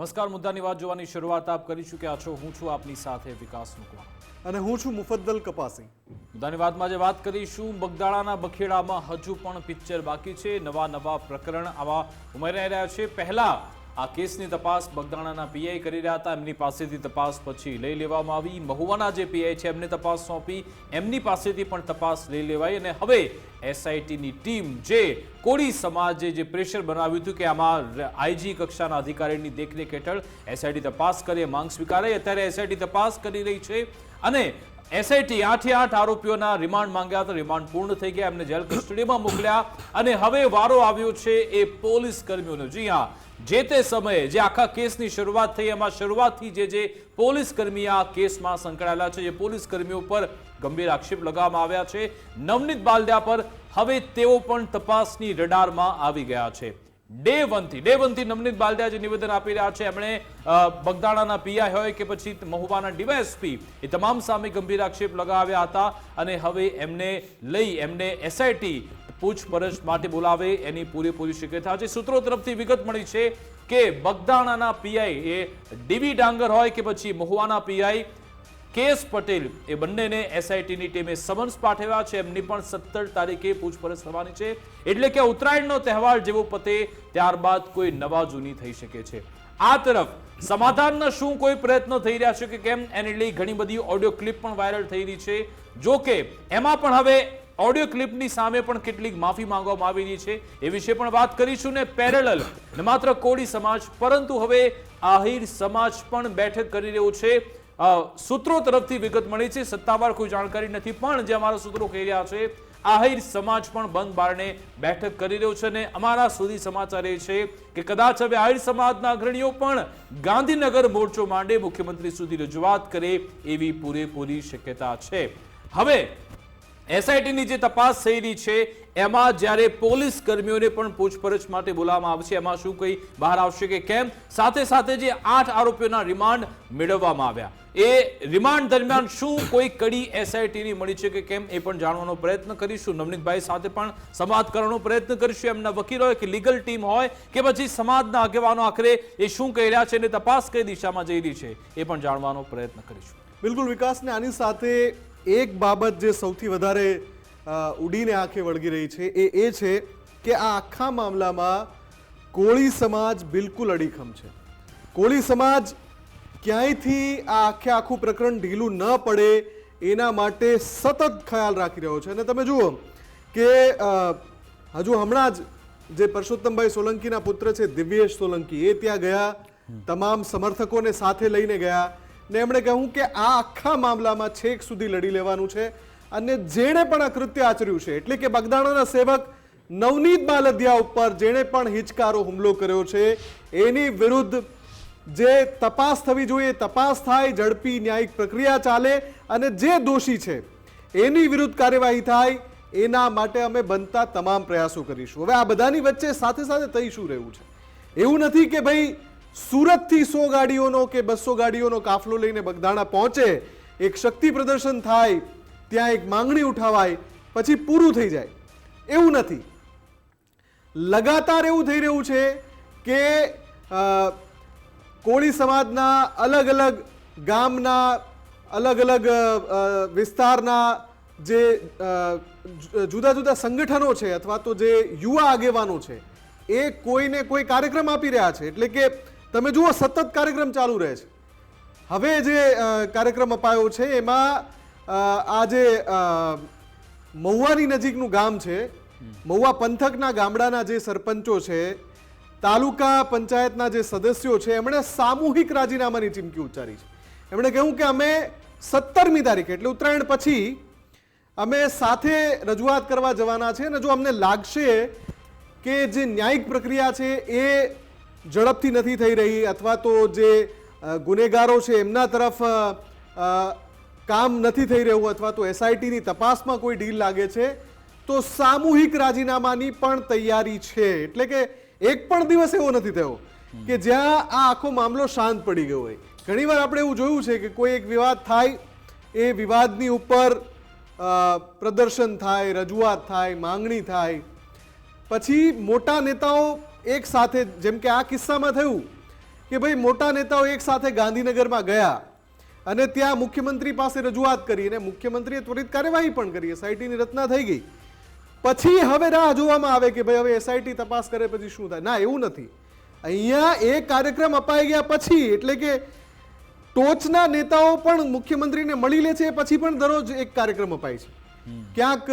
નમસ્કાર મુદ્દાની વાત જોવાની શરૂઆત આપ કે આ છો હું છું આપની સાથે વિકાસ મુકવા અને હું છું મુફદ્દલ કપાસી મુદ્દાની વાતમાં જે વાત કરીશું બગદાળાના બખેડામાં હજુ પણ પિક્ચર બાકી છે નવા નવા પ્રકરણ આવા ઉમેરાઈ રહ્યા છે. પહેલા આ કેસની તપાસ બગદાણાના પીઆઈ કરી રહ્યા હતા. એમની પાસેથી તપાસ પછી લઈ લેવામાં આવી. મહુવાના જે પીઆઈ છે, એમને તપાસ સોંપી. એમની પાસેથી પણ તપાસ લઈ લેવાઈ અને હવે એસઆઈટીની ટીમ જે કોળી સમાજે જે પ્રેશર બનાવ્યું હતું કે આમાં આઈજી કક્ષાના અધિકારીની દેખરેખ હેઠળ એસઆઈટી તપાસ કરે માંગ સ્વીકારે અત્યારે એસઆઈટી તપાસ કરી રહી છે અને એસઆઈટી આઠે આઠ આરોપીઓના રિમાન્ડ માંગ્યા હતા. રિમાન્ડ પૂર્ણ થઈ ગયા. એમને જેલ કસ્ટડીમાં મોકલ્યા અને હવે વારો આવ્યો છે એ પોલીસ કર્મીઓનો. જી હા જે તે સમયે જે આખા કેસની શરૂઆત થઈ, એમાં શરૂઆતથી જે જે પોલીસ કર્મી આ કેસમાં સંકળાયેલા છે જે પોલીસ કર્મીઓ પર ગંભીર આક્ષેપ લગાવવામાં આવ્યા છે. નવનીત બાલદિયા પર હવે તેઓ પણ તપાસની રડારમાં આવી ગયા છે. ડે વનથી ડે વનથી નવનીત બાલદિયા જે નિવેદન આપી રહ્યા છે, એમણે બગદાણાના પીઆઈ હોય કે પછી મહુવાના ડીવાયએસપી, એ તમામ સામે ગંભીર આક્ષેપ લગાવ્યા હતા અને હવે એમને લઈ, એમને એસઆઈટી પૂછપરછ માટે બોલાવે, એની પૂરેપૂરી શક્યતા છે. સૂત્રો તરફથી વિગત મળી છે કે બગદાણાના પીઆઈ એ ડીવી ડાંગર હોય કે પછી મહુવાના પીઆઈ કેસ પટેલ, એ બંનેને એસઆઈટીની ટીમે સમન્સ પાઠવ્યા છે. એમની પણ સત્તર તારીખે પૂછપરછ થવાની છે. એટલે કે ઉત્તરાયણનો તહેવાર જેવો પતે, ત્યારબાદ કોઈ નવા જૂની થઈ શકે છે. આ તરફ સમાધાનના શું કોઈ પ્રયત્નો થઈ રહ્યા છે કે કેમ? એને લઈ ઘણી બધી ઓડિયો ક્લિપ પણ વાયરલ થઈ રહી છે. જો કે એમાં પણ હવે ઓડિયો ક્લિપની સામે પણ કેટલીક માફી માંગવામાં આવી રહી છે. એ વિશે પણ વાત કરીશું ને પેરેલલ ન માત્ર કોળી સમાજ, પરંતુ હવે આહિર સમાજ પણ બેઠક કરી રહ્યો છે. સૂત્રો તરફથી વિગત મળી છે. સત્તાવાર કોઈ જાણકારી નથી, પણ જે અમારા સૂત્રો કહી રહ્યા છે, આહિર સમાજ પણ બંધ બારણે બેઠક કરી રહ્યો છે અને અમારા સુધી સમાચાર એ છે કે કદાચ હવે આહિર સમાજના અગ્રણીઓ પણ ગાંધીનગર મોરચો માંડે મુખ્યમંત્રી સુધી રજૂઆત કરે એવી પૂરેપૂરી શક્યતા છે. હવે એસઆઈટીની જે તપાસ થઈ રહી છે, એમાં જ્યારે પોલીસ કર્મીઓને પણ પૂછપરછ માટે બોલાવવામાં આવશે એમાં શું કંઈ બહાર આવશે કે કેમ? સાથે સાથે જે આઠ આરોપીઓના રિમાન્ડ મેળવવામાં આવ્યા. એ રિમાન્ડ દરમિયાન શું કોઈ કડી એસઆઈટીની મળી છે કે કેમ, એ પણ જાણવાનો પ્રયત્ન કરીશું. નવનીતભાઈ સાથે પણ સંવાદ કરવાનો પ્રયત્ન કરીશું. એમના વકીલ હોય કે લીગલ ટીમ હોય કે પછી સમાજના આગેવાનો આખરે એ શું કહી રહ્યા છે અને તપાસ કઈ દિશામાં જઈ રહી છે, એ પણ જાણવાનો પ્રયત્ન કરીશું. બિલકુલ વિકાસને આની સાથે એક બાબત જે સૌથી વધારે ઉડીને આંખે વળગી રહી છે એ એ છે કે આ આખા મામલામાં કોળી સમાજ બિલકુલ અડીખમ છે. કોળી સમાજ ક્યાંયથી આ આખે આખું પ્રકરણ ઢીલું ન પડે એના માટે સતત ખ્યાલ રાખી રહ્યો છે. અને તમે જુઓ કે હજુ હમણાં જ જે પરસોત્તમભાઈ સોલંકીના પુત્ર છે દિવ્યેશ સોલંકી એ ત્યાં ગયા તમામ સમર્થકોને સાથે લઈને ગયા ને એમણે કહ્યું કે આ આખા મામલામાં છેક સુધી લડી લેવાનું છે અને જેણે પણ આ કૃત્ય આચર્યું છે, એટલે કે બગદાણાના સેવક નવનીત બાલદિયા ઉપર જેણે પણ હિચકારો હુમલો કર્યો છે, એની વિરુદ્ધ જે તપાસ થવી જોઈએ, તપાસ થાય, ઝડપી ન્યાયિક પ્રક્રિયા ચાલે અને જે દોષી છે, એની વિરુદ્ધ કાર્યવાહી થાય, એના માટે અમે બનતા તમામ પ્રયાસો કરીશું. હવે આ બધાની વચ્ચે સાથે સાથે થઈ શું રહ્યું છે? એવું નથી કે ભાઈ સુરતથી સો ગાડીઓનો કે બસો ગાડીઓનો કાફલો લઈને બગદાણા પહોંચે, એક શક્તિ પ્રદર્શન થાય, ત્યાં એક માંગણી ઉઠાવાય, પછી પૂરું થઈ જાય. એવું નથી. લગાતાર એવું થઈ રહ્યું છે કે કોળી સમાજના અલગ અલગ ગામના, અલગ અલગ વિસ્તારના જે, જુદા જુદા સંગઠનો છે અથવા તો જે યુવા આગેવાનો છે, એ કોઈને કોઈ કાર્યક્રમ આપી રહ્યા છે. એટલે કે તમે જુઓ, સતત કાર્યક્રમ ચાલુ રહે છે. હવે જે કાર્યક્રમ અપાયો છે, એમાં આ જે મહુવાની નજીકનું ગામ છે, મહુવા પંથકના ગામડાના જે સરપંચો છે, તાલુકા પંચાયતના જે સદસ્યો છે, એમણે સામૂહિક રાજીનામાની ચીમકી ઉચ્ચારી છે. એમણે કહ્યું કે અમે સત્તરમી તારીખે, એટલે ઉત્તરાયણ પછી, અમે સાથે રજૂઆત કરવા જવાના છે અને જો અમને લાગશે કે જે ન્યાયિક પ્રક્રિયા છે, એ ઝડપથી નથી થઈ રહી અથવા તો જે ગુનેગારો છે એમના તરફ કામ નથી થઈ રહ્યું અથવા તો એસઆઈટીની તપાસમાં કોઈ ડીલ લાગે છે, તો સામૂહિક રાજીનામાની પણ તૈયારી છે. એટલે કે એક પણ દિવસ એવો નથી થયો કે જ્યાં આ આખો મામલો શાંત પડી ગયો હોય. ઘણીવાર આપણે એવું જોયું છે કે કોઈ એક વિવાદ થાય, એ વિવાદની ઉપર પ્રદર્શન થાય, રજૂઆત થાય, માંગણી થાય. પછી મોટા નેતાઓ એક સાથે જેમ કે આ કિસ્સામાં થયું કે ભાઈ મોટા નેતાઓ એક સાથે ગાંધીનગરમાં ગયા અને ત્યાં મુખ્યમંત્રી પાસે રજૂઆત કરી અને મુખ્યમંત્રીએ ત્વરિત કાર્યવાહી પણ કરી. એસઆઈટીની રચના થઈ ગઈ. પછી હવે રાહ જોવામાં આવે કે ભાઈ હવે એસઆઈટી તપાસ કરે પછી શું થાય? ના એવું નથી. અહીંયા એ કાર્યક્રમ અપાઈ ગયા પછી એટલે કે ટોચના નેતાઓ પણ મુખ્યમંત્રીને મળી લે છે પછી પણ દરરોજ એક કાર્યક્રમ અપાય છે. ક્યાંક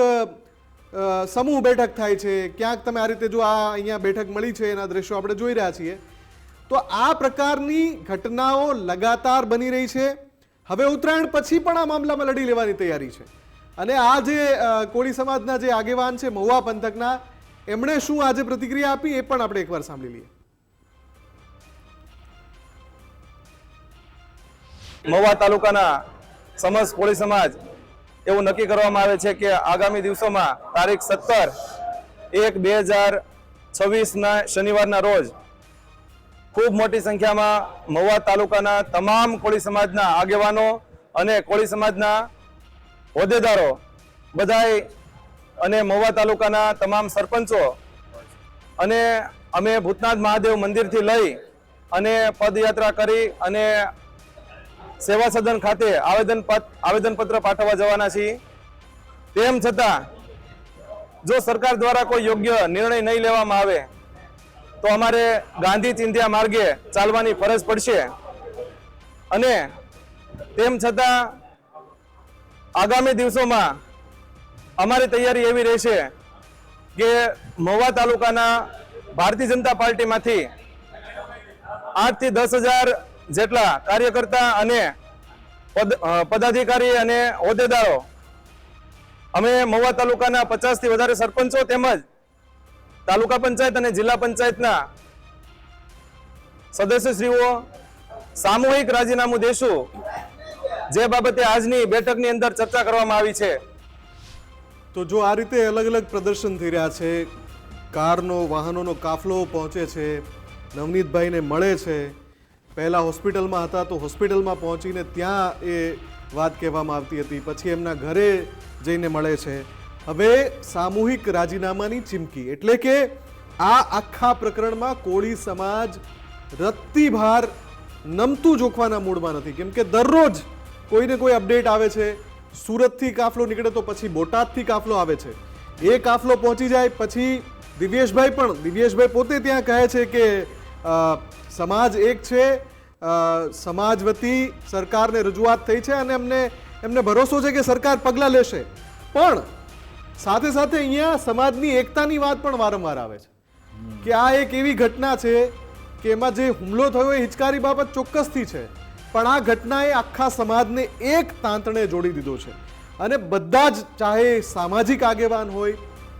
સમૂહ બેઠક થાય છે. ક્યાંક તમે આ રીતે જો આ અહીંયા બેઠક મળી છે, એના દ્રશ્યો આપણે જોઈ રહ્યા છીએ. તો આ પ્રકારની ઘટનાઓ લગાતાર બની રહી છે. હવે ઉત્તરાયણ પછી પણ આ મામલામાં લડી લેવાની તૈયારી છે. અને આ જે કોળી સમાજના જે આગેવાન છે, મહુવા પંથકના, એમણે શું આજે પ્રતિક્રિયા આપી એ પણ આપણે એકવાર સાંભળી લઈએ. મહુવા તાલુકાના સમસ્ત કોળી સમાજ એવું નક્કી કરવામાં આવે છે કે આગામી દિવસોમાં તારીખ સત્તર એક બે હજાર છવ્વીસના શનિવારના રોજ ખૂબ મોટી સંખ્યામાં મહુવા તાલુકાના તમામ કોળી સમાજના આગેવાનો અને કોળી સમાજના હોદ્દેદારો બધાય અને મહુવા તાલુકાના તમામ સરપંચો અને અમે ભૂતનાથ મહાદેવ મંદિરથી લઈ અને પદયાત્રા કરી અને સેવા સદન ખાતે આવેદન આવેદનપત્ર પાઠવવા જવાના છીએ. તેમ છતાં, જો સરકાર દ્વારા કોઈ યોગ્ય નિર્ણય નહીં લેવામાં આવે, તો અમારે ગાંધી ચિંધ્યા માર્ગે ચાલવાની ફરજ પડશે. અને તેમ છતાં, આગામી દિવસોમાં અમારી તૈયારી એવી રહેશે કે મહુવા તાલુકાના ભારતીય જનતા પાર્ટીમાંથી આઠથી દસ હજાર જેટલા કાર્યકર્તા અને પદ પદાધિકારી અને હોદ્દેદારો અમે મહુવા તાલુકાના પચાસથી વધારે સરપંચો તેમજ તાલુકા પંચાયત અને જિલ્લા પંચાયતના સદસ્યશ્રીઓ, સામૂહિક રાજીનામું દેશું. જે બાબતે આજની બેઠકની અંદર ચર્ચા કરવામાં આવી છે. તો જો આ રીતે અલગ અલગ પ્રદર્શન થઈ રહ્યા છે, કારનો, વાહનોનો કાફલો પહોંચે છે, નવનીતભાઈને મળે છે પહેલાં હોસ્પિટલમાં હતા તો હોસ્પિટલમાં પહોંચીને ત્યાં એ વાત કહેવામાં આવતી હતી. પછી એમના ઘરે જઈને મળે છે. હવે સામૂહિક રાજીનામાની ચીમકી એટલે કે આ આખા પ્રકરણમાં કોળી સમાજ રત્તીભાર નમતું જોખવાના મૂડમાં નથી. કેમ કે દરરોજ કોઈને કોઈ અપડેટ આવે છે, સુરતથી કાફલો નીકળે તો પછી બોટાદથી કાફલો આવે છે. એ કાફલો પહોંચી જાય, પછી દિવ્યેશભાઈ પણ, દિવ્યેશભાઈ પોતે ત્યાં કહે છે કે સમાજ એક છે સમાજ વતી સરકારને રજૂઆત થઈ છે અને એમને એમને ભરોસો છે કે સરકાર પગલાં લેશે. પણ સાથે સાથે અહીંયા સમાજની એકતાની વાત પણ વારંવાર આવે છે. કે આ એક એવી ઘટના છે કે એમાં જે હુમલો થયો એ હિચકારી બાબત ચોક્કસથી છે. પણ આ ઘટનાએ આખા સમાજને એક તાંતણે જોડી દીધો છે. અને બધા જ ચાહે સામાજિક આગેવાન હોય,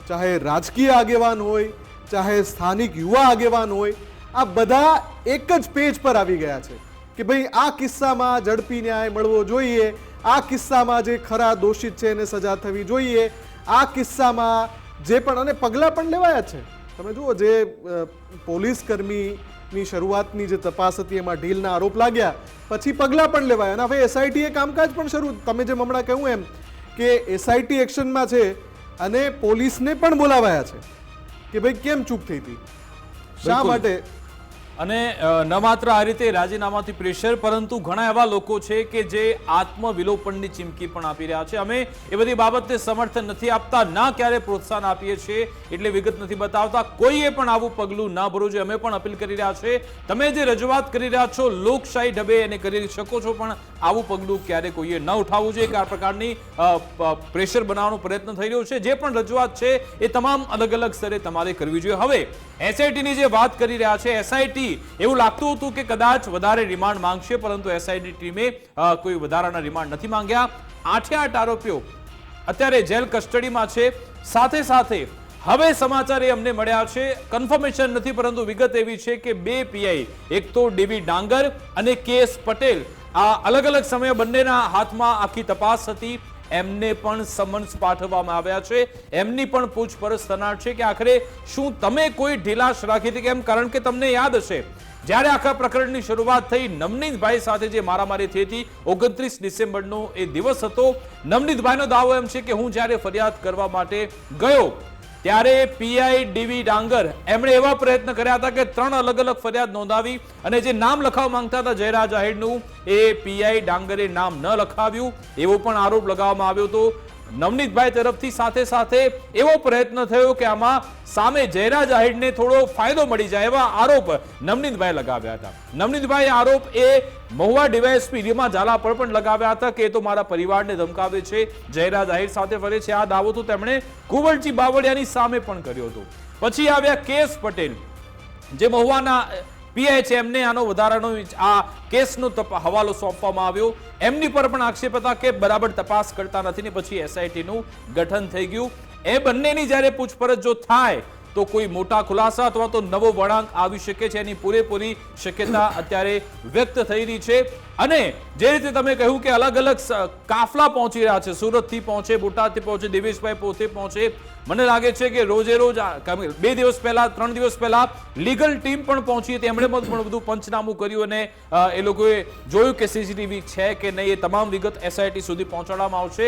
ચાહે રાજકીય આગેવાન હોય, ચાહે સ્થાનિક યુવા આગેવાન હોય આ બધા એક જ પેજ પર આવી ગયા છે કે ભાઈ આ કિસ્સામાં ઝડપી ન્યાય મળવો જોઈએ આ કિસ્સામાં જે ખરા દોષિત છે એને સજા થવી જોઈએ આ કિસ્સામાં જે પણ અને પગલાં પણ લેવાયા છે. તમે જુઓ જે પોલીસ કર્મીની શરૂઆતની જે તપાસ હતી એમાં ઢીલના આરોપ લાગ્યા પછી પગલાં પણ લેવાયા અને હવે એસઆઈટીએ કામકાજ પણ શરૂ તમે જેમ હમણાં કહ્યું એમ કે એસઆઈટી એક્શનમાં છે અને પોલીસને પણ બોલાવાયા છે. કે ભાઈ કેમ ચૂપ થઈ હતી? શા માટે અને ન માત્ર આ રીતે રાજીનામાથી પ્રેશર, પરંતુ ઘણા એવા લોકો છે કે જે આત્મવિલોપનની ચીમકી પણ આપી રહ્યા છે. અમે એ બધી બાબતને સમર્થન નથી આપતા, ના ક્યારે પ્રોત્સાહન આપીએ છીએ એટલે વિગત નથી બતાવતા. કોઈએ પણ આવું પગલું ના ભરવું જોઈએ. અમે પણ અપીલ કરી રહ્યા છે. તમે જે રજૂઆત કરી રહ્યા છો, લોકશાહી ઢબે એને કરી શકો છો, પણ આવું પગલું ક્યારે કોઈએ ન ઉઠાવવું જોઈએ કે આ પ્રકારની પ્રેશર બનાવવાનો પ્રયત્ન થઈ રહ્યો છે. જે પણ રજૂઆત છે એ તમામ અલગ અલગ સ્તરે તમારે કરવી જોઈએ. હવે, એસઆઈટીની જે વાત કરી રહ્યા છે, એસઆઈટી એવું લાગતું હતું કે કદાચ વધારે રિમાન્ડ માંગશે, પરંતુ એસઆઈડી ટીમે કોઈ વધારાના રિમાન્ડ નથી માંગ્યા. આઠે આઠ આરોપીઓ અત્યારે જેલ કસ્ટડીમાં છે. સાથે સાથે હવે સમાચાર એ અમને મળ્યા છે. કન્ફર્મેશન નથી, પરંતુ વિગત એવી છે કે બે પીઆઈ, એક તો ડેવી ડાંગર અને કે એસ પટેલ, આ અલગ અલગ સમયે બંનેના હાથમાં આખી તપાસ હતી. એમને પણ સમન્સ પાઠવવામાં આવ્યા છે. એમની પણ પૂછપરછ થનાર છે કે આખરે શું તમે કોઈ ઢીલાશ રાખી હતી કેમ? કારણ કે તમને યાદ હશે, જ્યારે આખા પ્રકરણની શરૂઆત થઈ, નવનીતભાઈ સાથે જે મારામારી થઈ હતી, ઓગણત્રીસ ડિસેમ્બરનો એ દિવસ હતો. નવનીતભાઈનો દાવો એમ છે કે હું જ્યારે ફરિયાદ કરવા માટે ગયો ત્યારે પીઆઈ ડીવી ડાંગર એમણે એવા પ્રયત્ન કર્યા હતા કે ત્રણ અલગ અલગ ફરિયાદ નોંધાવી અને જે નામ લખાવવા માંગતા હતા જયરાજ આહિરનું, એ પીઆઈ ડાંગરે નામ ન લખાવ્યું એવો પણ આરોપ લગાવવામાં આવ્યો હતો. નવનીતભાઈ તરફથી સાથે સાથે એવો પ્રયત્ન થયો કે આમાં સામે જયરાજ આહિરને થોડો ફાયદો મળી જાય એવા આરોપ નવનીતભાઈ લગાવ્યા હતા. નવનીતભાઈ આરોપ એ મહુવા ડીવાયએસપી રીમા ઝાલા પર પણ લગાવ્યા હતા કે એ તો મારા પરિવારને ધમકાવે છે, જયરાજ આહિર સાથે ફરે છે. આ દાવો તો તેમણે કુંવરજી બાવળિયાની સામે પણ કર્યો હતો. પછી આવ્યા કેસ પટેલ, જે મહુવાના પીઆઈ એમને. આનો વધારાનો આ કેસનો હવાલો સોંપવામાં આવ્યો. એમની પર પણ આક્ષેપ હતા કે બરાબર તપાસ કરતા નથી ને પછી એસઆઈટીનું ગઠન થઈ ગયું. એ બંનેની જ્યારે પૂછપરછ જો થાય તો કોઈ મોટા ખુલાસા અથવા તો નવો વળાંક આવી શકે છે એની પૂરેપૂરી શક્યતા અત્યારે વ્યક્ત થઈ રહી છે. અને જે રીતે તમે કહ્યું કે અલગ અલગ કાફલા પહોંચી રહ્યા છે, સુરતથી પહોંચે, બોટાદથી પહોંચે દેવેશભાઈ પોતે પહોંચે. મને લાગે છે કે રોજે રોજ બે દિવસ પહેલા, ત્રણ દિવસ પહેલા લીગલ ટીમ પણ પહોંચી હતી. એમણે પણ બધું પંચનામું કર્યું અને એ લોકોએ જોયું કે સીસીટીવી છે કે નહીં, એ તમામ વિગત એસઆઈટી સુધી પહોંચાડવામાં આવશે.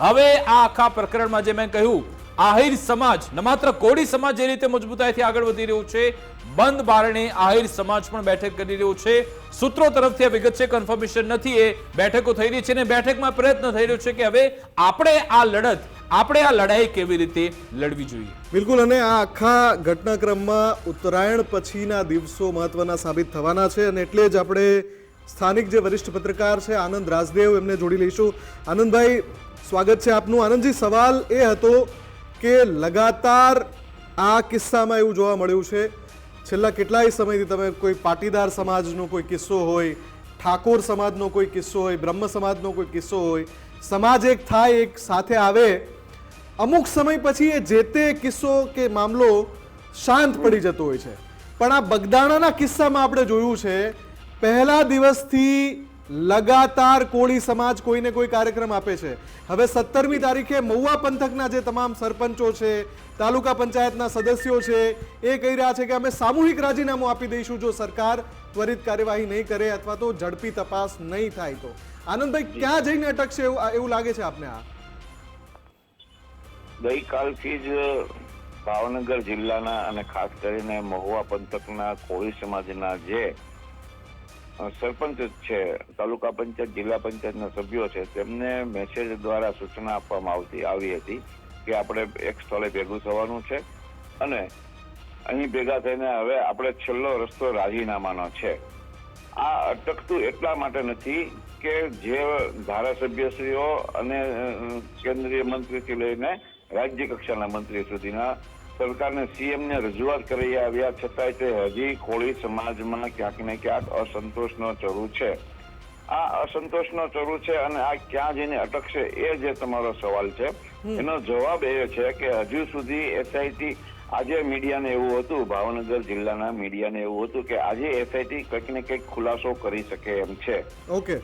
હવે આ આખા પ્રકરણમાં જે મેં કહ્યું આહિર સમાજ, ન માત્ર કોળી સમાજ જે રીતે મજબૂતાઈથી આગળ વધી રહ્યું છે, બંધ બારણે આહિર સમાજ પણ બેઠક કરી રહ્યો છે. સૂત્રો તરફથી આ વિગત છે કન્ફર્મેશન નથી, એ બેઠકો થઈ રહી છે અને બેઠકમાં પ્રયત્ન થઈ રહ્યો છે કે હવે આપણે આ લડત, આપણે આ લડાઈ કેવી રીતે લડવી જોઈએ? બિલકુલ, અને આ આખા ઘટનાક્રમમાં ઉત્તરાયણ પછીના દિવસો મહત્વના સાબિત થવાના છે અને એટલે જ આપણે સ્થાનિક જે વરિષ્ઠ પત્રકાર છે, આનંદ રાજદેવ, એમને જોડી લઈશું. આનંદભાઈ, સ્વાગત છે આપનું. આનંદજી, સવાલ એ હતો કે લગાતાર આ કિસ્સામાં એવું જોવા મળ્યું છે? છેલ્લા કેટલાય સમયથી તમે કોઈ પાટીદાર સમાજનો કોઈ કિસ્સો હોય, ઠાકોર સમાજનો કોઈ કિસ્સો હોય, બ્રહ્મ સમાજનો કોઈ કિસ્સો હોય, સમાજ એક થાય, એક સાથે આવે, અમુક સમય પછી એ જે તે કિસ્સો કે મામલો શાંત પડી જતો હોય છે. પણ આ બગદાણાના કિસ્સામાં આપણે જોયું છે, પહેલા દિવસથી લગાતાર કોળી સમાજ કોઈને કોઈ કાર્યક્રમ આપે છે. હવે સત્તરમી તારીખે મહુવા પંથકના જે તમામ સરપંચો છે તાલુકા પંચાયતના સદસ્યો છે એ કહી રહ્યા છે કે અમે સામૂહિક રાજીનામું આપી દઈશું જો સરકાર ત્વરિત કાર્યવાહી નહીં કરે અથવા તો ઝડપી તપાસ નહીં થાય તો. આનંદભાઈ ક્યાં જઈને અટકશે એવું એવું લાગે છે આપને આ? ગઈકાલથી જ ભાવનગર જિલ્લાના અને ખાસ કરીને મહુવા પંથકના કોળી સમાજના જે સરપંચ છે, તાલુકા પંચાયત, જિલ્લા પંચાયતના સભ્યો છે. તેમને મેસેજ દ્વારા સૂચના આપવામાં આવતી, આવી હતી કે આપણે એક સ્થળે ભેગું થવાનું છે અને અહીં ભેગા થઈને હવે આપણે છેલ્લો રસ્તો રાજીનામાનો છે. આ અટકતું એટલા માટે નથી કે જે ધારાસભ્યશ્રીઓ અને કેન્દ્રીય મંત્રીથી લઈને રાજ્ય કક્ષાના મંત્રી સુધીના સરકારને સીએમને રજૂઆત કરી આવ્યા છતાંય તે હજી કોળી સમાજમાં ક્યાંક ને ક્યાંક અસંતોષનો ચરુ છે. આ અસંતોષનો ચરુ છે અને આ ક્યાં જઈને અટકશે એ જે તમારો સવાલ છે. એનો જવાબ એ છે કે હજુ સુધી એસઆઈટી આજે મીડિયાને એવું હતું ભાવનગર જિલ્લાના મીડિયાને એવું હતું કે આજે એસઆઈટી કંઈક ને કંઈક ખુલાસો કરી શકે એમ છે. ઓકે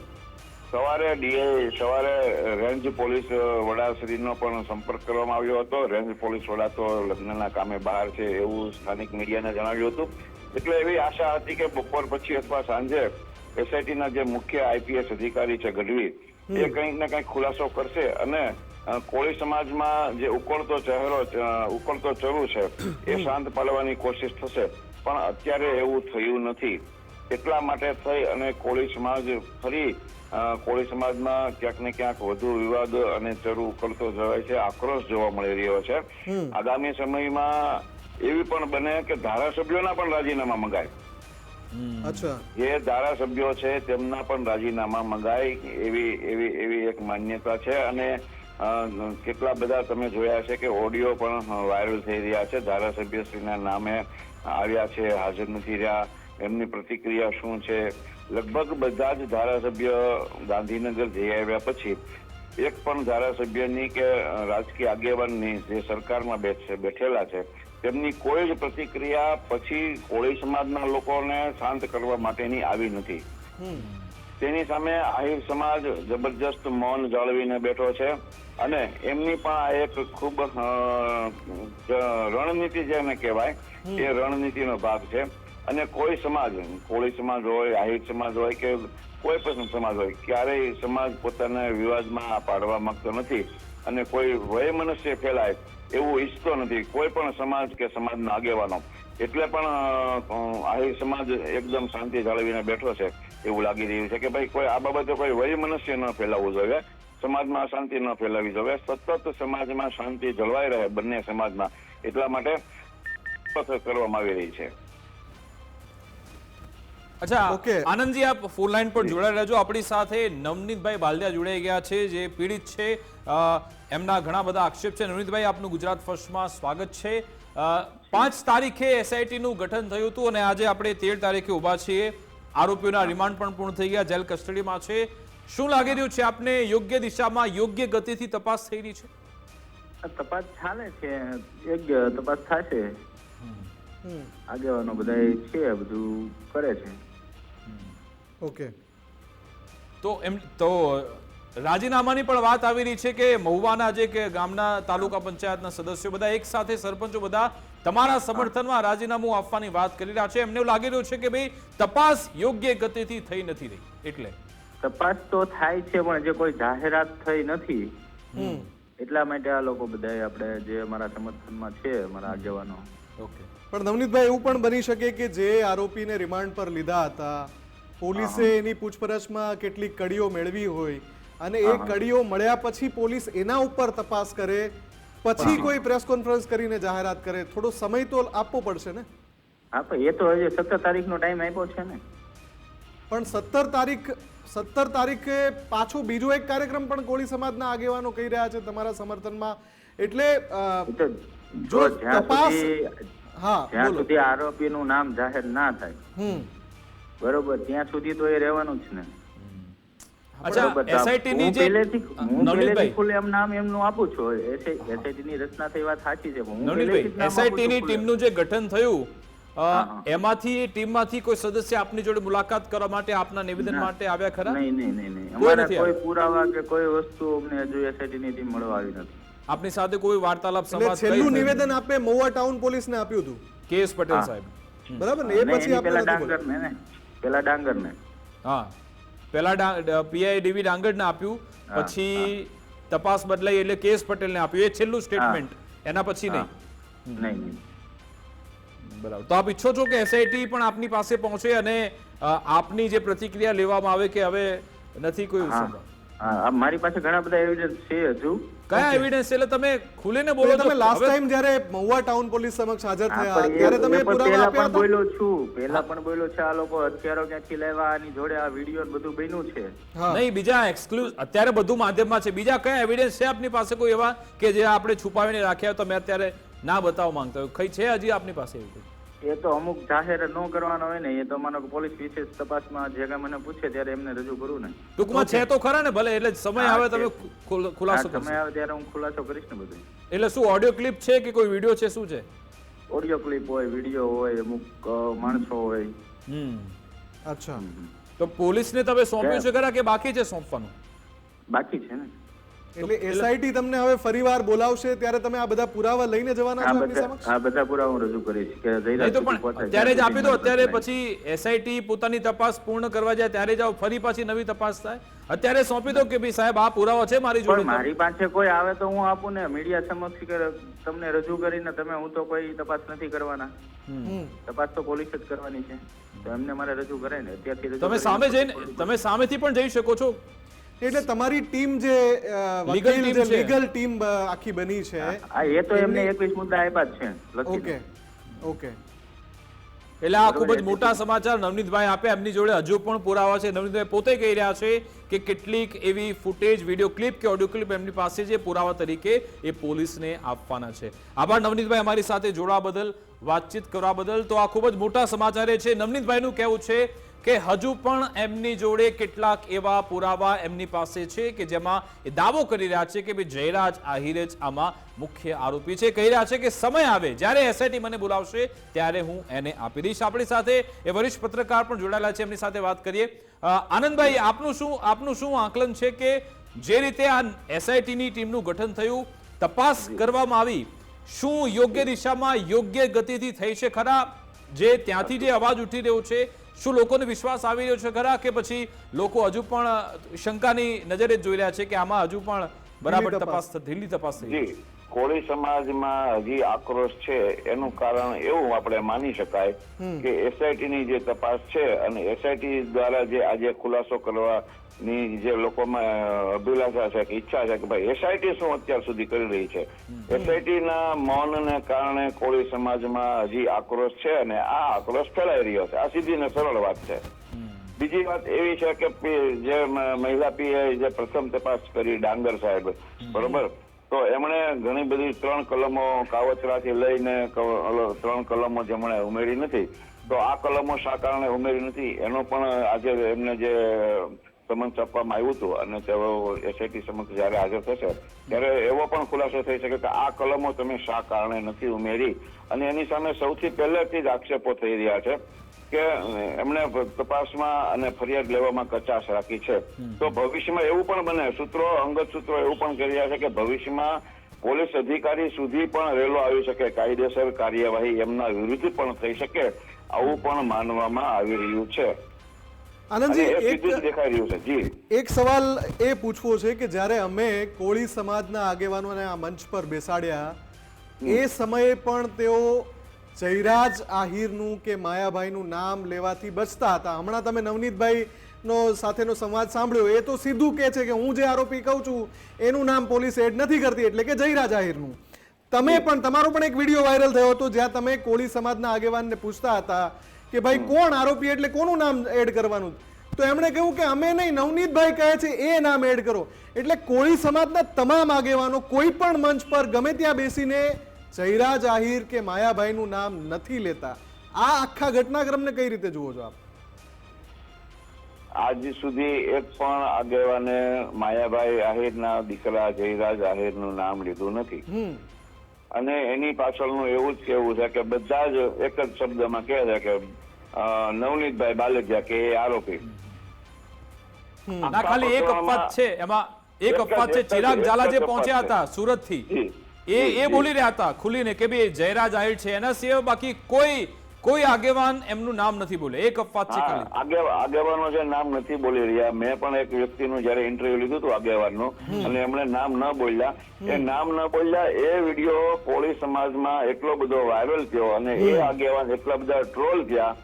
સવારે ડીએ સવારે રેન્જ પોલીસ વડાશ્રીનો પણ સંપર્ક કરવામાં આવ્યો હતો. રેન્જ પોલીસ વડા તો લગ્નના કામે બહાર છે એવું સ્થાનિક મીડિયાને જણાવ્યું હતું. એટલે એવી આશા હતી કે બપોર પછી અથવા સાંજે એસઆઈટીના જે મુખ્ય આઈપીએસ અધિકારી છે ગઢવી એ કંઈક ને કંઈક ખુલાસો કરશે અને કોળી સમાજમાં જે ઉકળતો ચહેરો ઉકળતો ચરુ છે એ શાંત પાડવાની કોશિશ થશે. પણ અત્યારે એવું થયું નથી. એટલા માટે થઈ અને કોળી સમાજ ફરી કોળી સમાજમાં ક્યાંક ને ક્યાંક વધુ વિવાદ અને ચરુ ઉકળતો જવાય છે આક્રોશ જોવા મળી રહ્યો છે. આગામી સમયમાં એવી પણ બને કે ધારાસભ્યોના પણ રાજીનામા મંગાય. જે ધારાસભ્યો છે તેમના પણ રાજીનામા મંગાય એવી એવી એવી એક માન્યતા છે અને કેટલા બધા તમે જોયા છે કે ઓડિયો પણ વાયરલ થઈ રહ્યા છે. ધારાસભ્યશ્રીના નામે આવ્યા છે હાજર નથી રહ્યા. એમની પ્રતિક્રિયા શું છે? લગભગ બધા જ ધારાસભ્ય ગાંધીનગર જઈ આવ્યા પછી એક પણ ધારાસભ્યની કે રાજકીય આગેવાનની જે સરકારમાં બેઠ- બેઠેલા છે તેમની કોઈ જ પ્રતિક્રિયા પછી કોળી સમાજના લોકોને શાંત કરવા માટેની આવી નથી. તેની સામે આહિર સમાજ જબરજસ્ત મૌન જાળવીને બેઠો છે અને એમની પણ આ એક ખૂબ રણનીતિ જેને કહેવાય એ રણનીતિનો ભાગ છે. અને કોઈ સમાજ કોળી સમાજ હોય, આહિર સમાજ હોય કે કોઈ પણ સમાજ હોય, ક્યારેય સમાજ પોતાના વિવાદમાં પાડવા માંગતો નથી અને કોઈ વય મનુષ્ય ફેલાય એવું ઈચ્છતો નથી. કોઈ પણ સમાજ કે સમાજના આગેવાનો. એટલે પણ આહિર સમાજ એકદમ શાંતિ જાળવીને બેઠો છે એવું લાગી રહ્યું છે કે ભાઈ કોઈ આ બાબતે કોઈ વય મનુષ્ય ન ફેલાવવું જોઈએ. સમાજમાં અશાંતિ ન ફેલાવી જોઈએ. સતત સમાજમાં શાંતિ જળવાઈ રહે બંને સમાજમાં. એટલા માટે કરવામાં આવી રહી છે. અચ્છા ઓકે. આનંદજી આપ ફોન લાઈન પર જોડાઈ રહેજો. આપણી સાથે નવનીતભાઈ બાલદિયા જોડાઈ ગયા છે જે પીડિત છે. એમના ઘણા બધા આક્ષેપ છે. નવનીતભાઈ આપનું ગુજરાત ફર્સ્ટમાં સ્વાગત છે. પાંચ તારીખે એસઆઈટીનું ગઠન થયું હતું અને આજે આપણે તેર તારીખે ઊભા છીએ. આરોપીઓના રિમાન્ડ પણ પૂર્ણ થઈ ગયા જેલ કસ્ટડીમાં છે. શું લાગી રહ્યું છે આપને? યોગ્ય દિશામાં યોગ્ય ગતિથી તપાસ થઈ રહી છે? તપાસ ચાલે છે. યોગ્ય તપાસ થશે. આગેવાનો બધા છે બધું કરે છે. ઓકે. તો એમ તો રાજીનામાની પણ વાત આવી રહી છે કે મહુવાના જે કે ગામના તાલુકા પંચાયતના સદસ્યો બધા એક સાથે સરપંચો બધા તમારા સમર્થનમાં રાજીનામું આપવાની વાત કરી રહ્યા છે. એમને એવું લાગી રહ્યું છે કે ભાઈ તપાસ યોગ્ય ગતિથી થઈ નથી રહી. એટલે. તપાસ તો થાય છે પણ જે કોઈ જાહેરાત થઈ નથી એટલા માટે આ લોકો બધા આપણે જે અમારા સમર્થનમાં છે અમારા આગેવાનો. ઓકે. પણ નવનીતભાઈ એવું પણ બની શકે કે જે આરોપીને રિમાન્ડ પર લીધા હતા પોલીસે એની પૂછપરછમાં કેટલીક કડીઓ મેળવી હોય અને એ કડીઓ મળ્યા પછી પોલીસ એના ઉપર તપાસ કરે પછી કોઈ પ્રેસ કોન્ફરન્સ કરીને જાહેરાત કરે. થોડો સમય તો આપવો પડશે ને? હા પણ એ તો હજી સત્તર તારીખનો ટાઈમ આપ્યો છે ને. પણ સત્તર તારીખ સત્તર તારીખે પાછો બીજો એક કાર્યક્રમ પણ કોળી સમાજના આગેવાનો કહી રહ્યા છે તમારા સમર્થનમાં. એટલે જો તપાસ- હા જ્યાં સુધી આરોપીનું નામ જાહેર ના થાય. હમ. બરોબર ત્યાં સુધી તો એ રહેવાનું જ ને. અચ્છા એસઆઈટી ની જે હું પહેલેથી ખુલ્લેઆમ નામ એમનું આપું છું. એસઆઈટી ની રચના થઈ વાત સાચી છે હું નવનીતભાઈ પહેલેથી જ નામ આપું એસઆઈટી ની ટીમનું જે ગઠન થયું એમાંથી ટીમમાંથી કોઈ સદસ્ય આપની જોડે મુલાકાત કરવા માટે આપના નિવેદન માટે આવ્યા ખરા? નહીં નહીં નહીં નહીં. અમારા કોઈ પુરાવા કે કોઈ વસ્તુ અમને હજુ એસઆઈટી ની ટીમ મળવા આવી નથી. આપની સાથે કોઈ વાર્તાલાપ સંવાદ છેલ્લું નિવેદન આપે મહુવા ટાઉન પોલીસને આપ્યું હતું. કે પટેલ સાહેબ. બરાબર ને? એ પછી આપણે પેલા ડાંગર ને ને. પેલા ડાંગરને. હા. પેલા પીઆઈ ડીવી ડાંગરને આપ્યું. પછી તપાસ બદલાઈ એટલે કેસ પટેલને આપ્યું. એ છેલ્લું સ્ટેટમેન્ટ. એના પછી નહીં. નહીં બરાબર. તો આપ ઈચ્છો છો કે એસઆઈટી પણ આપની પાસે પહોંચે અને આપની જે પ્રતિક્રિયા લેવામાં આવે કે હવે નથી કોઈ હા. સંભાળ હા મારી પાસે ઘણા બધા એવિડન્સ છે હજુ. કયા એવિડન્સ એટલે તમે ખુલીને બોલો તમે લાસ્ટ ટાઈમ જ્યારે મહુવા ટાઉન પોલીસ સમક્ષ હાજર થયા ત્યારે તમે પુરાવા આપ્યા હતા? બોલ્યો છું. પહેલા પણ બોલ્યો છે આ લોકો હથિયારો ક્યાંથી લેવા આની જોડે આ વીડિયો બધું બન્યું છે. નહીં બીજા એક્સક્લુઝ અત્યારે બધું માધ્યમમાં છે. બીજા કયા એવિડન્સ છે આપની પાસે કોઈ એવા કે જે આપણે છુપાવીને રાખ્યા તો તમે અત્યારે ના બતાવવા માંગતા હોય? કઈ છે હજી આપની પાસે એવું? એ તો અમુક જાહેર ન કરવાનો હોય ને એ તો માનો કે પોલીસ વિશેષ તપાસમાં જે કાંઈ મને પૂછે ત્યારે એમને રજૂ કરું ને. ટૂંકમાં છે તો ખરા ને ભલે એટલે સમય આવે તમે ખુલાસો સમય આવે ત્યારે હું ખુલાસો કરીશ ને બધું. એટલે શું ઓડિયો ક્લિપ છે કે કોઈ વીડિયો છે શું છે? ઓડિયો ક્લિપ હોય વીડિયો હોય અમુક માણસો હોય. હમ. અચ્છા. તો પોલીસને તમે સોંપ્યું છે ખરા કે બાકી છે સોંપવાનું? બાકી છે ને. એટલે એસઆઈટી તમને હવે ફરીવાર બોલાવશે ત્યારે તમે આ બધા પુરાવા લઈને જવાના છો એમની સમક્ષ? આ બધા પુરાવા હું રજૂ કરીશ કે જઈ પણ પહોંચાય જ આપી દો અત્યારે પછી એસઆઈટી પોતાની તપાસ પૂર્ણ કરવા જાય ત્યારે જાઓ ફરી પાછી નવી તપાસ થાય. અત્યારે સોંપી દો કે ભાઈ સાહેબ આ પુરાવા છે મારી જોડે મારી પાસે કોઈ આવે તો હું આપું ને મીડિયા સમક્ષ તમને રજૂ કરીને તમે હું તો કોઈ તપાસ નથી કરવાના. તપાસ તો પોલીસ જ કરવાની છે. તો એમને મારે રજૂ કરે ને અત્યારથી તમે સામે જઈને તમે સામેથી પણ જઈ શકો છો. એટલે તમારી ટીમ જે વકીલ જે લીગલ ટીમ આખી બની છે એ તો એમને એકવીસ મુદ્દા આપ્યા જ છે ઓકે ઓકે. એટલે આ ખૂબ જ મોટા સમાચાર નવનીતભાઈ આપે એમની જોડે હજુ પણ પુરાવા છે. નવનીતભાઈ પોતે કહી રહ્યા છે કે કેટલીક એવી ફૂટેજ વીડિયો ક્લિપ કે ઓડિયો ક્લિપ એમની પાસે છે પુરાવા તરીકે એ પોલીસને આપવાના છે. આભાર નવનીતભાઈ અમારી સાથે જોડવા બદલ વાતચીત કરવા બદલ. તો આ ખૂબ જ મોટા સમાચાર એ છે. નવનીતભાઈનું કહેવું છે કે હજુ પણ એમની જોડે કેટલાક એવા પુરાવા એમની પાસે છે કે જેમાં એ દાવો કરી રહ્યા છે કે ભાઈ જયરાજ આહિરે જ આમાં મુખ્ય આરોપી છે. કહી રહ્યા છે કે સમય આવે, જ્યારે એસઆઈટી મને બોલાવશે, ત્યારે હું એને આપી દઈશ. આપણી સાથે એ વરિષ્ઠ પત્રકાર પણ જોડાયેલા છે, એમની સાથે વાત કરીએ. આનંદભાઈ, આપનું શું આપનું શું આકલન છે કે જે રીતે આ એસઆઈટીની ટીમનું ગઠન થયું, તપાસ કરવામાં આવી, શું યોગ્ય દિશામાં યોગ્ય ગતિથી થઈ છે ખરા? જે ત્યાંથી જે અવાજ ઉઠી રહ્યો છે શું લોકોને વિશ્વાસ આવી રહ્યો છે ખરા કે પછી લોકો હજુ પણ શંકાની નજરે જ જોઈ રહ્યા છે કે આમાં હજુ પણ બરાબર તપાસ. ઢીલી તપાસ થઈ જી કોળી સમાજમાં હજી આક્રોશ છે એનું કારણ એવું આપણે માની શકાય કે એસઆઈટી ની જે તપાસ છે અને એસઆઈટી દ્વારા જે આજે ખુલાસો કરવાની જે લોકોમાં અભિલાષા છે કે ઈચ્છા છે કે ભાઈ એસઆઈટી શું અત્યાર સુધી કરી રહી છે? એસઆઈટી ના મૌનને કારણે કોળી સમાજમાં હજી આક્રોશ છે અને આ આક્રોશ ફેલાઈ રહ્યો છે. આ સીધી ને સરળ વાત છે. બીજી વાત એવી છે કે જે મહિલા પીએ જે પ્રથમ તપાસ કરી ડાંગર સાહેબ. બરોબર? તો એમણે ઘણી બધી ત્રણ કલમો કાવતરાથી લઈને ત્રણ કલમો જેમણે ઉમેરી નથી. તો આ કલમો શા કારણે ઉમેરી નથી? એનો પણ આજે એમને જે સમન્સ આપવામાં આવ્યું હતું અને તેઓ એસઆઈટી સમક્ષ જયારે હાજર થશે ત્યારે એવો પણ ખુલાસો થઈ શકે કે આ કલમો તમે શા કારણે નથી ઉમેરી? અને એની સામે સૌથી પહેલેથી જ આક્ષેપો થઈ રહ્યા છે કે એમણે તપાસમાં અને ફરિયાદ લેવામાં કચાશ રાખી છે. તો ભવિષ્યમાં એવું પણ બને સૂત્રો અંગત સૂત્રો એવું પણ કરી રહ્યા છે કે ભવિષ્યમાં પોલીસ અધિકારી સુધી પણ રેલો આવી શકે કાયદેસર કાર્યવાહી એમના વિરુદ્ધ પણ થઈ શકે આવું પણ માનવામાં આવી રહ્યું છે. આનંદજી એક દેખાઈ રહ્યું છે. જી. એક સવાલ એ પૂછવો છે કે જ્યારે અમે કોળી સમાજના આગેવાનોને આ મંચ પર બેસાડ્યા એ સમયે પણ તેઓ જયરાજ આહિરનું કે માયાભાઈનું નામ લેવાથી બચતા હતા. હમણાં તમે નવનીતભાઈ નો સાથેનો સંવાદ સાંભળ્યો એ તો સીધું કહે છે કે હું જે આરોપી કહું છું એનું નામ પોલીસ એડ નથી કરતી એટલે કે જયરાજ આહિરનું. તમે પણ તમારો પણ એક વીડિયો વાયરલ થયો હતો જ્યાં તમે કોળી સમાજના આગેવાનને પૂછતા હતા કે ભાઈ કોણ આરોપી એટલે કોનું નામ એડ કરવાનું? તો એમણે કહ્યું કે અમે નહીં નવનીતભાઈ કહે છે એ નામ એડ કરો. એટલે કોળી સમાજના તમામ આગેવાનો કોઈ પણ મંચ પર ગમે ત્યાં બેસીને જયરાજ આહિર કે માયાભાઈનું નામ નથી લેતા. આ આખા ઘટનાક્રમને કઈ રીતે જુઓ છો આપ? આજ સુધી એક પણ આગેવાને માયાભાઈ આહિરના દીકરા જયરાજ આહિરનું નામ લીધું નથી. હમ. અને એની પાછળનું એવું જ કેવું છે કે બધા જ એક જ શબ્દમાં કહે છે કે નવનીતભાઈ બાલકિયા કે એ આરોપી. ના ખાલી એક અપવાદ છે. એમાં એક અપવાદ છે. ચિરાગ ઝાલા જે પહોંચ્યા હતા સુરતથી એ એ. બોલી રહ્યા હતા ખુલીને કે ભાઈ જયરાજ આહિર છે. એના સિવાય બાકી કોઈ કોઈ આગેવાન એમનું નામ નથી બોલે એક અપવાદ છે ખાલી. આગેવાનો છે નામ નથી બોલી રહ્યા. મેં પણ એક વ્યક્તિનું જયારે ઇન્ટરવ્યુ લીધું હતું આગેવાનનું અને એમણે નામ ન બોલ્યા. એ નામ ન બોલ્યા એ વીડિયો કોળી સમાજમાં એટલો બધો વાયરલ થયો અને એ આગેવાન એટલા બધા ટ્રોલ થયા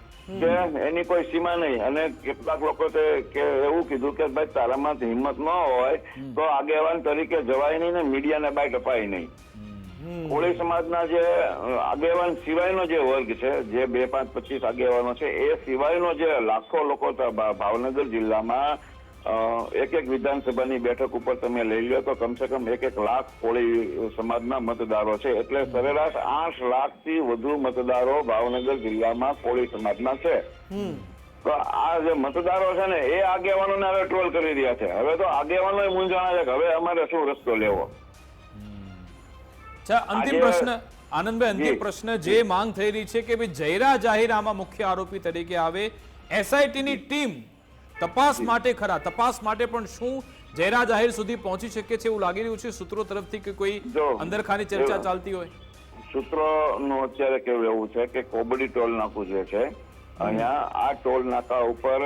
કે એની કોઈ સીમા નહીં. અને કેટલાક લોકો કે એવું કીધું કે ભાઈ તારામાં હિંમત ન હોય તો આગેવાન તરીકે જવાય નહીં ને મીડિયાને બાઈટ અપાય નહીં. કોળી સમાજના જે આગેવાન સિવાયનો જે વર્ગ છે જે બે પાંચ પચીસ આગેવાનો છે એ સિવાયનો જે લાખો લોકો ભાવનગર જિલ્લામાં એક એક વિધાનસભાની બેઠક ઉપર તમે લઈ લો તો કમસે કમ એક એક લાખ કોળી સમાજના મતદારો છે. એટલે સરેરાશ આઠ લાખથી વધુ મતદારો ભાવનગર જિલ્લામાં કોળી સમાજના છે. તો આ જે મતદારો છે ને એ આગેવાનોને હવે ટ્રોલ કરી રહ્યા છે. હવે તો આગેવાનો મૂંઝાણા છે કે હવે અમારે શું રસ્તો લેવો? અંતિમ પ્રશ્ન આનંદભાઈ અંતિમ પ્રશ્ન જે માંગ થઈ રહી છે કે ભાઈ જયરા જાહેર આમાં મુખ્ય આરોપી તરીકે આવે એસઆઈટી ની ટીમ તપાસ માટે ખરા તપાસ માટે પણ શું જયરા જાહેર સુધી પહોંચી શકે છે એવું લાગી રહ્યું છે? સૂત્રો તરફથી કે કોઈ અંદરખાની ચર્ચા ચાલતી હોય? સૂત્રોનું અત્યારે કેવું એવું છે કે કોબડી ટોલ નાકું જે છે અહીંયા આ ટોલ નાકા ઉપર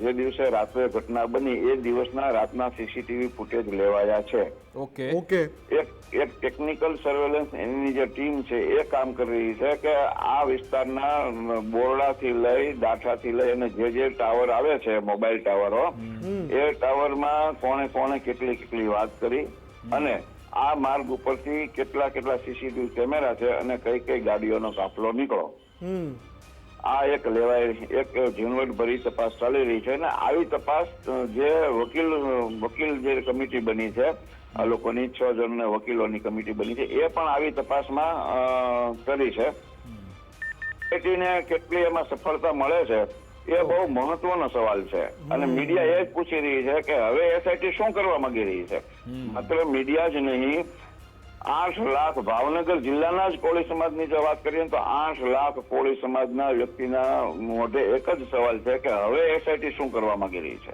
જે દિવસે રાત્રે ઘટના બની એ દિવસના રાતના સીસીટીવી ફૂટેજ લેવાયા છે. ઓકે. ઓકે. એક એક ટેકનિકલ સર્વેલન્સ એની જે ટીમ છે એ કામ કરી રહી છે કે આ વિસ્તારના બોરડાથી લઈ દાઠાથી લઈ અને જે જે ટાવર આવે છે મોબાઈલ ટાવરો એ ટાવરમાં કોણે કોણે કેટલી કેટલી વાત કરી અને આ માર્ગ ઉપરથી કેટલા કેટલા સીસીટીવી કેમેરા છે અને કઈ કઈ ગાડીઓનો કાફલો નીકળો. હમ. આ એક લેવાય એક ઝીણવટ ભરી તપાસ ચાલી રહી છે અને આવી તપાસ જે વકીલ વકીલ જે કમિટી બની છે આ લોકોની છ જણને વકીલોની કમિટી બની છે એ પણ આવી તપાસમાં કરી છે. કમિટીને કેટલી એમાં સફળતા મળે છે એ બહુ મહત્વનો સવાલ છે. અને મીડિયા એ જ પૂછી રહી છે કે હવે એસઆઈટી શું કરવા માંગી રહી છે? માત્ર મીડિયા જ નહીં આઠ લાખ ભાવનગર જિલ્લાના જ કોળી સમાજની જો વાત કરીએ તો આઠ લાખ કોળી સમાજના વ્યક્તિના મોઢે એક જ સવાલ છે કે હવે એસઆઈટી શું કરવા માંગી રહી છે?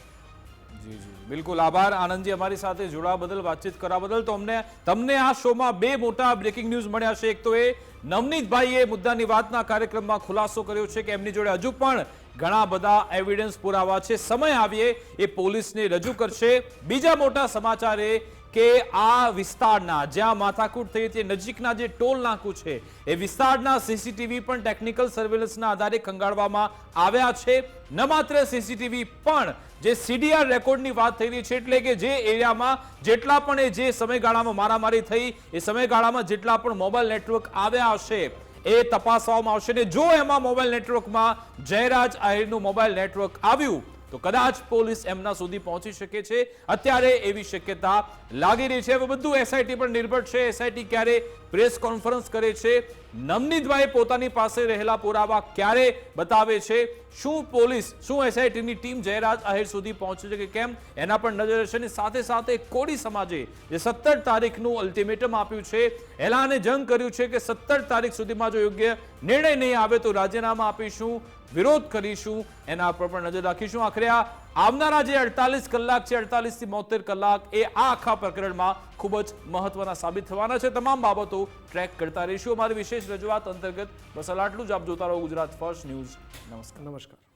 બિલકુલ આભાર. આનંદજી, અમારી સાથે જોડાવા બદલ, વાતચીત કરવા બદલ તો અમને, તમને આ શોમાં બે મોટા બ્રેકિંગ ન્યૂઝ મળ્યા છે. એક તો એ, નવનીતભાઈએ મુદ્દાની વાતના કાર્યક્રમમાં ખુલાસો કર્યો છે કે એમની જોડે હજુ પણ ઘણા બધા એવિડન્સ પુરાવા છે. સમય આવીએ, એ પોલીસને રજૂ કરશે. બીજા મોટા સમાચાર એ કે આ વિસ્તારના, જ્યાં માથાકૂટ થઈ તે નજીકના જે ટોલ નાકું છે, એ વિસ્તારના સીસીટીવી પણ ટેકનિકલ સર્વેલન્સના આધારે ખંગાળવામાં આવ્યા છે. ન માત્ર સીસીટીવી પણ, જે સીડીઆર રેકોર્ડની વાત થઈ રહી છે, એટલે કે જે એરિયામાં જેટલા પણ એ જે સમયગાળામાં મારામારી થઈ, એ સમયગાળામાં જેટલા પણ મોબાઈલ નેટવર્ક આવ્યા હશે, એ તપાસવામાં આવશે. ને જો એમાં મોબાઈલ નેટવર્કમાં જયરાજ આહિરનું મોબાઈલ નેટવર્ક આવ્યું તો કદાચ પોલીસ એમના સુધી પહોંચી શકે છે. અત્યારે એવી શક્યતા લાગી રહી છે. હવે બધું એસઆઈટી પર નિર્ભર છે. એસઆઈટી ક્યારે પ્રેસ કોન્ફરન્સ કરે છે? નવનીતભાઈ પોતાની પાસે રહેલા પુરાવા ક્યારે બતાવે છે? શું પોલીસ, શું એસઆઈટીની ટીમ જયરાજ આહિર સુધી પહોંચે છે કે કેમ? એના પર નજર રહેશે અને સાથે સાથે કોડી સમાજે જે સત્તર તારીખનું અલ્ટિમેટમ આપ્યું છે, એલાને જંગ કર્યું છે કે સત્તર તારીખ સુધીમાં જો યોગ્ય નિર્ણય નહીં આવે તો રાજીનામા આપીશું. વિરોધ કરીશું, એના પર પણ નજર રાખીશું. આખરે આ આવનારા જે અડતાલીસ કલાક છે અડતાલીસથી બોતેર કલાક, એ આ આખા પ્રકરણમાં ખૂબ જ મહત્વના સાબિત થવાના છે. તમામ બાબતો ટ્રેક કરતા રહીશું. અમારી વિશેષ રજૂઆત અંતર્ગત બસ આટલું જ. આપ જોતા રહો ગુજરાત ફર્સ્ટ ન્યૂઝ. નમસ્કાર. નમસ્કાર.